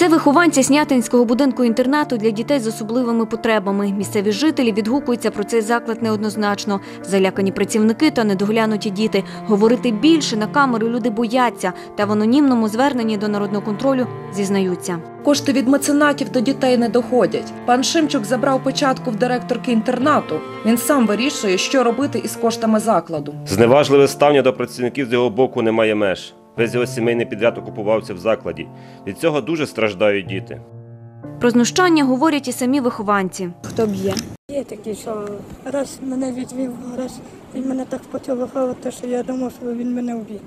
Це вихованці Снятинського будинку інтернату для дітей з особливими потребами. Місцеві жителі відгукуються про цей заклад неоднозначно. Залякані працівники та недоглянуті діти. Говорити більше на камеру люди бояться та в анонімному зверненні до народного контролю зізнаються. Кошти від меценатів до дітей не доходять. Пан Шимчук забрав початку в директорки інтернату. Він сам вирішує, що робити із коштами закладу. Зневажливе ставлення до працівників з його боку немає меж. Весь його сімейний підряд окупувався в закладі. Від цього дуже страждають діти. Про знущання говорять і самі вихованці. Хто б'є? Є такі, що раз мене відвів, раз він мене так поцілував, що я думав, що він мене вб'є.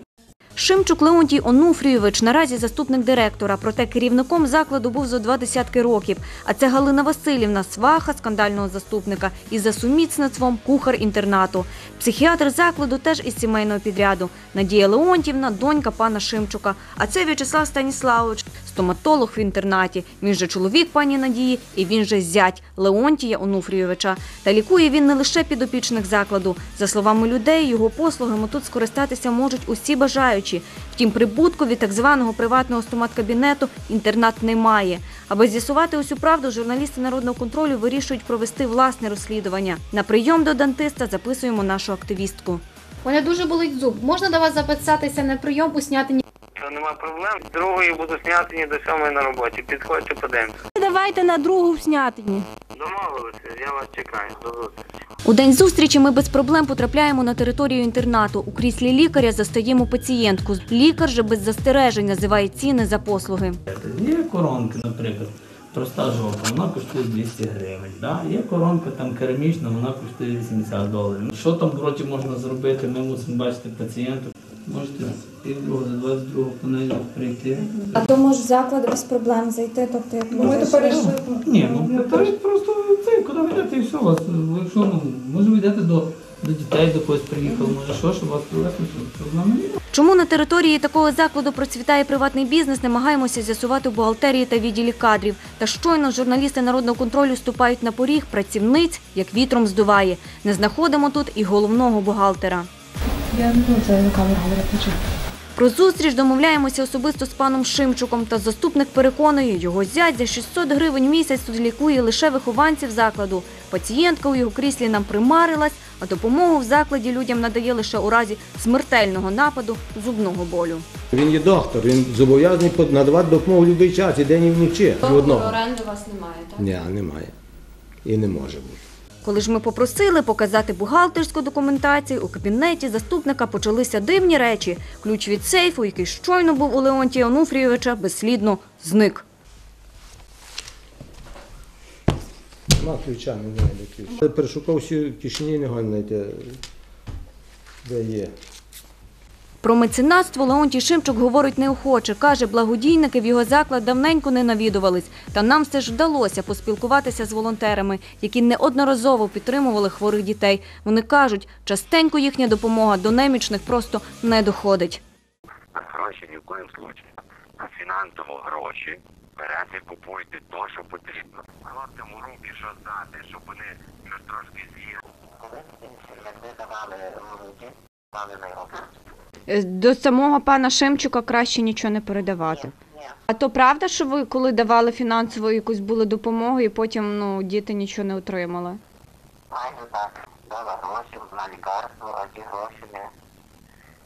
Шимчук Леонтій Онуфрійович наразі заступник директора, проте керівником закладу був зо два десятки років. А це Галина Васильівна, сваха скандального заступника і за сумісництвом кухар інтернату. Психіатр закладу теж із сімейного підряду. Надія Леонтівна, донька пана Шимчука. А це В'ячеслав Станіславович, стоматолог в інтернаті. Він же чоловік пані Надії і він же зять Леонтія Онуфрійовича. Та лікує він не лише підопічних закладу. За словами людей, його послугами тут скористатися можуть усі бажаючі. Втім, прибутку від так званого приватного стоматкабінету інтернат не має. Аби з'ясувати усю правду, журналісти народного контролю вирішують провести власне розслідування. На прийом до дантиста записуємо нашу активістку. Мене дуже болить зуб. Можна до вас записатися на прийом у снятині? Що нема проблем. З другої буду снятині до сьомої на роботі. Підходьте, подивимося. Давайте на другу в снятині. Домовилися, я вас чекаю. До зустрічі. У день зустрічі ми без проблем потрапляємо на територію інтернату. У кріслі лікаря застаємо пацієнтку. Лікар же без застережень називає ціни за послуги. Є коронки, наприклад, проста жовта, вона коштує 200 гривень. Да? Є коронка там керамічна, вона коштує 80 доларів. Що там в роті можна зробити, ми мусимо бачити пацієнта. Можете півдруга за 22 понеділок прийти. А то може в заклад без проблем зайти, тобто як ми зайшли. Ні, ну питають просто це, куди ви йдете і все. Вас, ви якщо, ну, може ви йдете до, до дітей, до когось приїхали, може що, щоб вас привезти, що проблеми немає. Чому на території такого закладу процвітає приватний бізнес, намагаємося з'ясувати у бухгалтерії та відділі кадрів. Та щойно журналісти народного контролю ступають на поріг, працівниць як вітром здуває. Не знаходимо тут і головного бухгалтера. Я не буду це на камеру говорити. Про зустріч домовляємося особисто з паном Шимчуком. Та заступник переконує, його зять за 600 гривень в місяць тут лікує лише вихованців закладу. Пацієнтка у його кріслі нам примарилась, а допомогу в закладі людям надає лише у разі смертельного нападу зубного болю. Він є доктор, він зобов'язаний надавати допомогу в будь-який час, і день і вночі. Оренди у вас немає, так? Ні, немає. І не може бути. Коли ж ми попросили показати бухгалтерську документацію, у кабінеті заступника почалися дивні речі. Ключ від сейфу, який щойно був у Леонтія Онуфрійовича, безслідно зник. Нема ключа, немає ключ. Перешукав всі кишені, не знайти, де є. Про меценатство Леонтій Шимчук говорить неохоче. Каже, благодійники в його заклад давненько не навідувались. Та нам все ж вдалося поспілкуватися з волонтерами, які неодноразово підтримували хворих дітей. Вони кажуть, частенько їхня допомога до немічних просто не доходить. Гроші ні в коїм случаї. А фінансово гроші берете, купуйте то, що потрібно. Хлопцям у руки що здати, щоб вони щось трошки з'їли. Коли інші, як давали руки, дали на його До самого пана Шимчука краще нічого не передавати. А то правда, що ви коли давали фінансову якусь були допомогу, і потім ну, діти нічого не отримали? Майже так. Дала гроші на лікарство, а ті гроші не,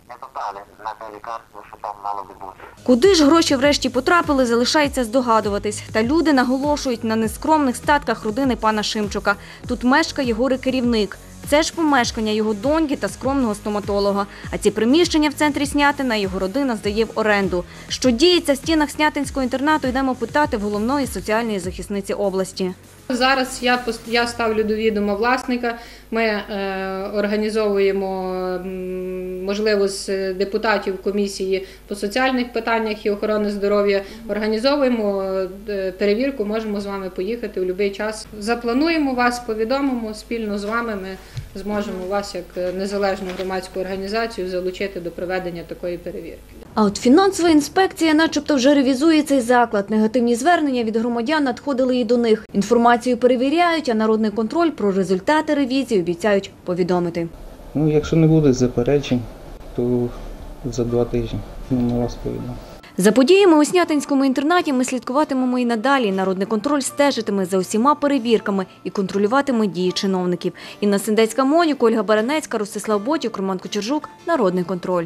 не попали на те лікарство, що там мало би бути. Куди ж гроші врешті потрапили, залишається здогадуватись. Та люди наголошують на нескромних статках родини пана Шимчука. Тут мешкає горе керівник. Це ж помешкання його доньки та скромного стоматолога. А ці приміщення в центрі Снятина його родина здає в оренду. Що діється в стінах Снятинського інтернату, йдемо питати в головної соціальної захисниці області. Зараз я я ставлю до відома власника. Ми е, організовуємо можливо з депутатів комісії по соціальних питаннях і охорони здоров'я. Організовуємо е, перевірку. Можемо з вами поїхати у будь-який час. Заплануємо вас, повідомимо спільно з вами. Ми зможемо вас як е, незалежну громадську організацію залучити до проведення такої перевірки. А от фінансова інспекція, начебто, вже ревізує цей заклад. Негативні звернення від громадян надходили і до них. Інформацію перевіряють, а народний контроль про результати ревізії обіцяють повідомити. Ну, якщо не буде заперечень, то за два тижні ми вас повідомимо. За подіями у Снятинському інтернаті ми слідкуватимемо і надалі. Народний контроль стежитиме за усіма перевірками і контролюватиме дії чиновників. Інна Сендецька Моніка, Ольга Баранецька, Ростислав Ботюк, Роман Кочержук. Народний контроль.